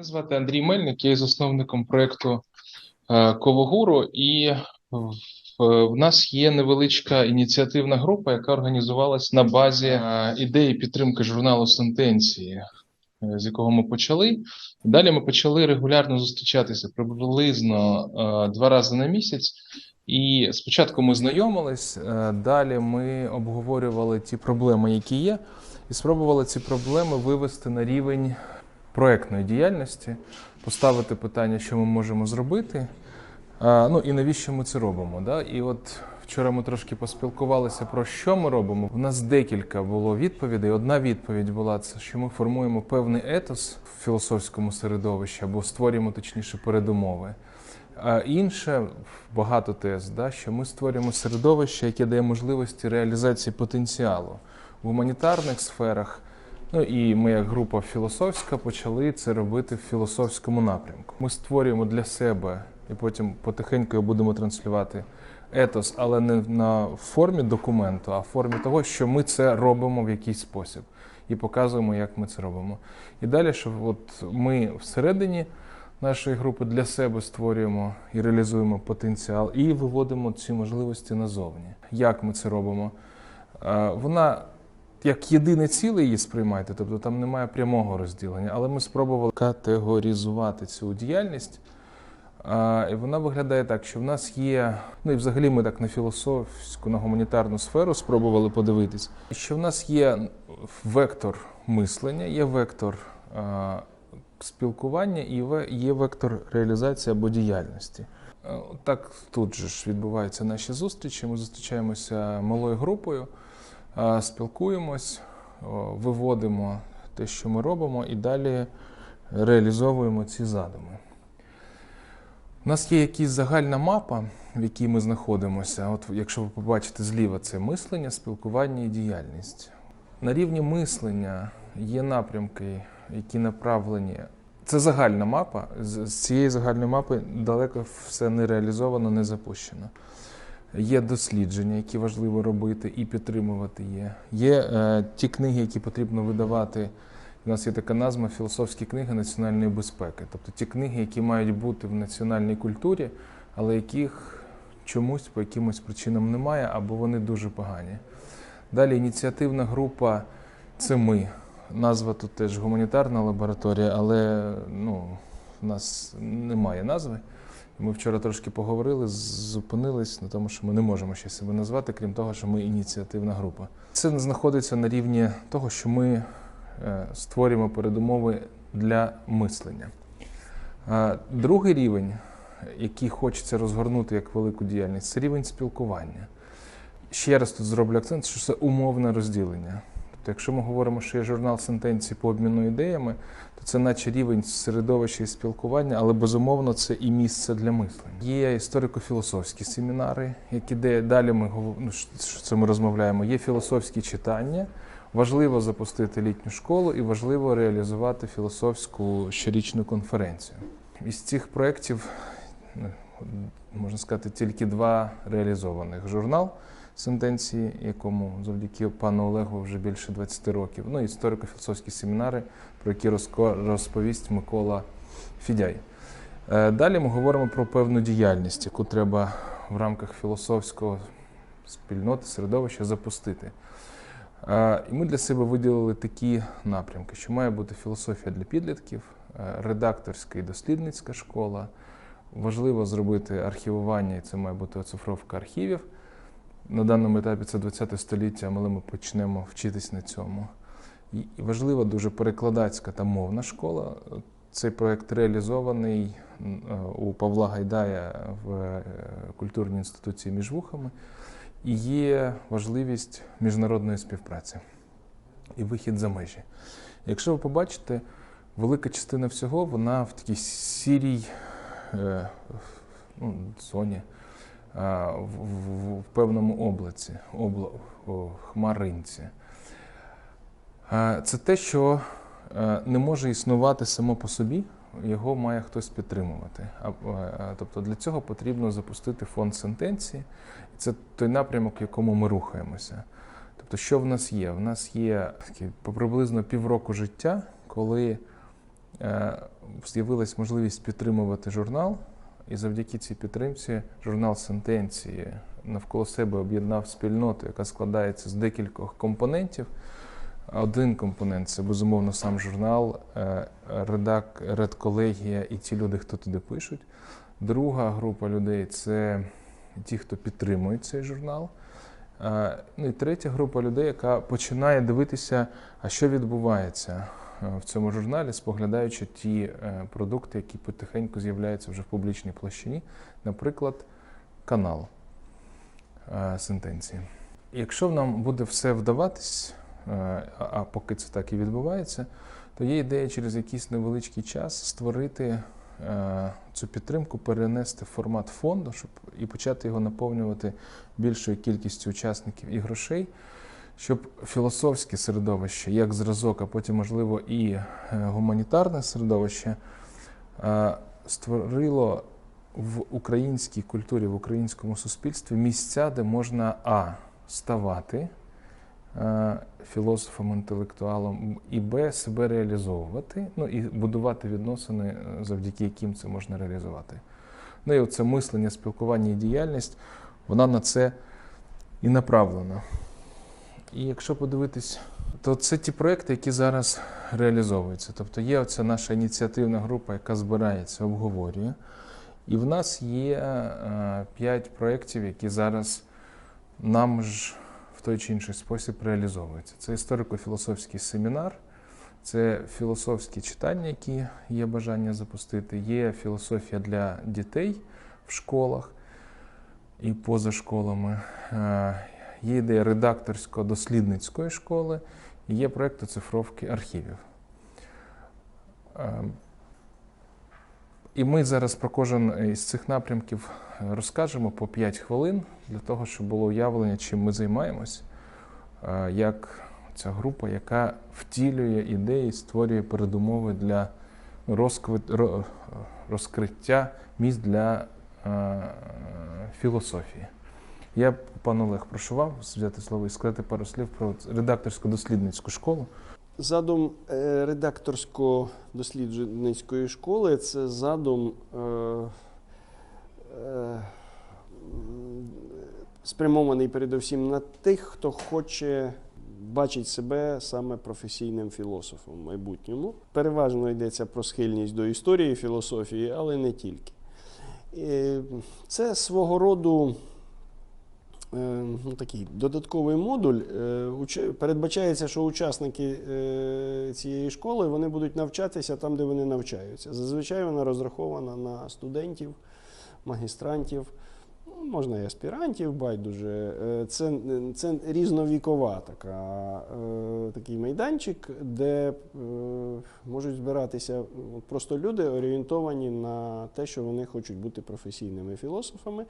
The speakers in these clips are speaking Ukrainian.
Мене звати Андрій Мельник, я є засновником проєкту е, Ковогуру, і в, нас є невеличка ініціативна група, яка організувалась на базі е, ідеї підтримки журналу Сентенції, е, з якого ми почали. Далі ми почали регулярно зустрічатися приблизно два рази на місяць. І спочатку ми знайомились, далі ми обговорювали ті проблеми, які є, і спробували ці проблеми вивести на рівень проектної діяльності, поставити питання, що ми можемо зробити, ну і навіщо ми це робимо. Да? І от вчора ми трошки поспілкувалися про що ми робимо. У нас декілька було відповідей. Одна відповідь була це, що ми формуємо певний етос в філософському середовищі або створюємо точніше передумови. А інше багато тез, да, що ми створюємо середовище, яке дає можливості реалізації потенціалу в гуманітарних сферах. Ну і ми, як група філософська, почали це робити в філософському напрямку. Ми створюємо для себе і потім потихеньку будемо транслювати етос, але не на формі документу, а в формі того, що ми це робимо в якийсь спосіб і показуємо, як ми це робимо. І далі, що от ми всередині нашої групи для себе створюємо і реалізуємо потенціал, і виводимо ці можливості назовні. Як ми це робимо? Е, Вона як єдине ціле її сприймайте, тобто там немає прямого розділення, але ми спробували категоризувати цю діяльність. А, І вона виглядає так, що в нас є, ну і взагалі ми так на філософську, на гуманітарну сферу спробували подивитись, що в нас є вектор мислення, є вектор а, спілкування і є вектор реалізації або діяльності. Е, Так тут же ж відбуваються наші зустрічі. Ми зустрічаємося малою групою, спілкуємось, виводимо те, що ми робимо, і далі реалізовуємо ці задуми. У нас є якась загальна мапа, в якій ми знаходимося. От якщо ви побачите зліва, це мислення, спілкування і діяльність. На рівні мислення є напрямки, які направлені. Це загальна мапа. З цієї загальної мапи далеко все не реалізовано, не запущено. Є дослідження, які важливо робити і підтримувати є. Є е, ті книги, які потрібно видавати. У нас є така назва філософські книги національної безпеки. Тобто ті книги, які мають бути в національній культурі, але яких чомусь по якимось причинам немає, або вони дуже погані. Далі ініціативна група це ми. Назва тут теж гуманітарна лабораторія, але ну, в нас немає назви. Ми вчора трошки поговорили, зупинились на тому, що ми не можемо ще себе назвати, крім того, що ми ініціативна група. Це знаходиться на рівні того, що ми е, створюємо передумови для мислення. Другий рівень, який хочеться розгорнути як велику діяльність, це рівень спілкування. Ще раз тут зроблю акцент, що це умовне розділення. Тобто, якщо ми говоримо, що є журнал сентенцій по обміну ідеями, то це наче рівень середовища і спілкування, але безумовно це і місце для мислення. Є історико-філософські семінари, які де далі ми ну, це ми розмовляємо. Є філософські читання. Важливо запустити літню школу і важливо реалізувати філософську щорічну конференцію. Із цих проєктів, ну, можна сказати, тільки два реалізованих: журнал сентенції, якому завдяки пану Олегу вже більше 20 років. Ну історико-філософські семінари, про які розповість Микола Фідяй. Е, Далі ми говоримо про певну діяльність, яку треба в рамках філософського спільноти, середовища запустити. Е, І ми для себе виділили такі напрямки, що має бути філософія для підлітків, е, редакторська і дослідницька школа. Важливо зробити архівування, і це має бути оцифровка архівів. На даному етапі це 20 століття, але ми почнемо вчитись на цьому. І важлива дуже перекладацька та мовна школа. Цей проект реалізований е, у Павла Гайдая в е, культурній інституції між вухами. І є важливість міжнародної співпраці і вихід за межі. Якщо ви побачите, велика частина всього вона в такій сірій е, ну, зоні, в, в, певному облаці, обла, о, хмаринці. Це те, що е, не може існувати само по собі, його має хтось підтримувати. А, а, Тобто для цього потрібно запустити фонд сентенції. Це той напрямок, в якому ми рухаємося. Тобто, що в нас є? В нас є такі, приблизно півроку життя, коли е, з'явилась можливість підтримувати журнал, і завдяки цій підтримці журнал Сентенції навколо себе об'єднав спільноту, яка складається з декількох компонентів. Один компонент це безумовно сам журнал, е, редак, редколегія і ті люди, хто туди пишуть. Друга група людей це ті, хто підтримують цей журнал. Е, Ну і третя група людей, яка починає дивитися, а що відбувається в цьому журналі, споглядаючи ті е, продукти, які потихеньку з'являються вже в публічній площині, наприклад, канал е, сентенції. Якщо нам буде все вдаватись, е, а поки це так і відбувається, то є ідея через якийсь невеличкий час створити е, цю підтримку, перенести в формат фонду, щоб і почати його наповнювати більшою кількістю учасників і грошей, щоб філософське середовище, як зразок, а потім, можливо, і е, гуманітарне середовище е, створило в українській культурі, в українському суспільстві місця, де можна а. ставати е, філософом, інтелектуалом, і б. себе реалізовувати, ну і будувати відносини, завдяки яким це можна реалізувати. Ну і оце мислення, спілкування і діяльність, вона на це і направлена. І якщо подивитись, то це ті проекти, які зараз реалізовуються. Тобто є оця наша ініціативна група, яка збирається, обговорює. І в нас є е, п'ять проєктів, які зараз нам ж в той чи інший спосіб реалізовуються. Це історико-філософський семінар, це філософські читання, які є бажання запустити, є філософія для дітей в школах і поза школами. Є ідея редакторсько-дослідницької школи, і є проєкт оцифровки архівів. Е, І ми зараз про кожен із цих напрямків розкажемо по 5 хвилин для того, щоб було уявлення, чим ми займаємось, е, як ця група, яка втілює ідеї, створює передумови для розкриття місць для е, філософії. Я, пан Олег, прошу вас взяти слово і сказати пару слів про редакторсько-дослідницьку школу. Задум е, редакторсько-дослідницької школи це задум е, е, спрямований передусім на тих, хто хоче бачить себе саме професійним філософом в майбутньому. Переважно йдеться про схильність до історії філософії, але не тільки. Це свого роду ну, такий додатковий модуль. Е, Передбачається, що учасники е, цієї школи вони будуть навчатися там, де вони навчаються. Зазвичай вона розрахована на студентів, магістрантів, можна і аспірантів, байдуже. Е, Це, це різновікова така, е, такий майданчик, де е, можуть збиратися просто люди, орієнтовані на те, що вони хочуть бути професійними філософами.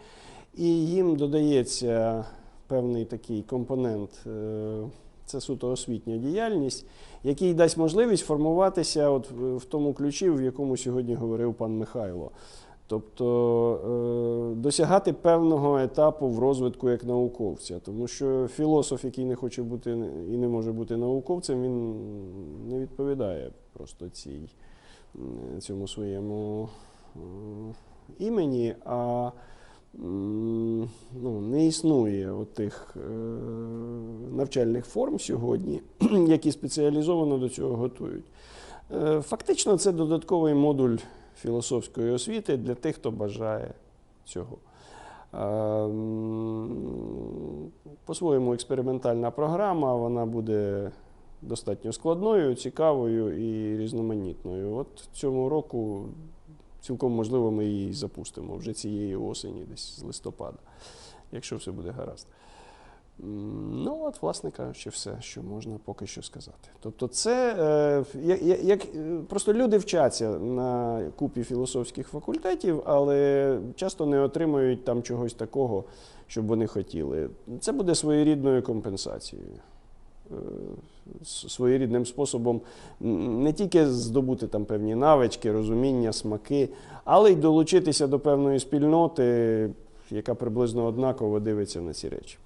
І їм додається певний такий компонент, це суто освітня діяльність, який дасть можливість формуватися от в тому ключі, в якому сьогодні говорив пан Михайло. Тобто е, досягати певного етапу в розвитку як науковця. Тому що філософ, який не хоче бути і не може бути науковцем, він не відповідає просто цій, цьому своєму е, імені. А ну, не існує отих е, навчальних форм сьогодні, які спеціалізовано до цього готують. Е, Фактично, це додатковий модуль філософської освіти для тих, хто бажає цього. По-своєму експериментальна програма, вона буде достатньо складною, цікавою і різноманітною. От цьому року цілком можливо ми її запустимо вже цієї осені, десь з листопада, якщо все буде гаразд. Ну, от, власне кажучи, все, що можна поки що сказати. Тобто, це е, як, як, е, просто люди вчаться на купі філософських факультетів, але часто не отримують там чогось такого, що вони хотіли. Це буде своєрідною компенсацією. Е, Своєрідним способом не тільки здобути там певні навички, розуміння, смаки, але й долучитися до певної спільноти, яка приблизно однаково дивиться на ці речі.